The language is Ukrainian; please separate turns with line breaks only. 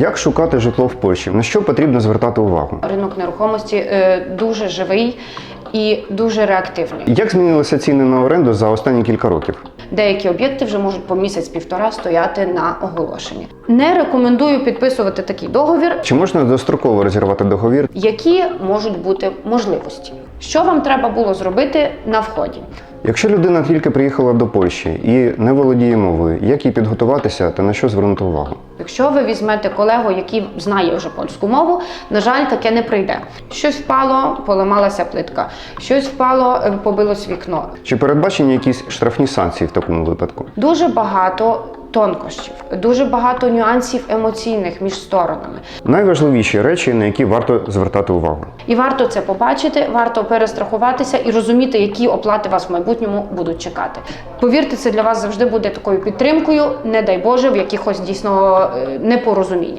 Як шукати житло в Польщі? На що потрібно звертати увагу?
Ринок нерухомості е, дуже живий і дуже реактивний.
Як змінилися ціни на оренду за останні кілька років?
Деякі об'єкти вже можуть по місяць-півтора стояти на оголошенні. Не рекомендую підписувати такий договір,
Чи можна достроково розірвати договір?
які можуть бути можливості. Що вам треба було зробити на вході?
Якщо людина тільки приїхала до Польщі і не володіє мовою, як їй підготуватися та на що звернути увагу?
Якщо ви візьмете колегу, який знає вже польську мову, на жаль, таке не прийде. Щось впало, поламалася плитка, щось впало, е, побилось вікно.
Чи передбачені якісь штрафні санкції в такому випадку?
Дуже багато тонкощів, дуже багато нюансів емоційних між сторонами.
Найважливіші речі, на які варто звертати увагу.
І варто це побачити, варто перестрахуватися і розуміти, які оплати вас в майбутньому будуть чекати. Повірте, це для вас завжди буде такою підтримкою, не дай Боже, в якихось дійсно е, непорозуміннях.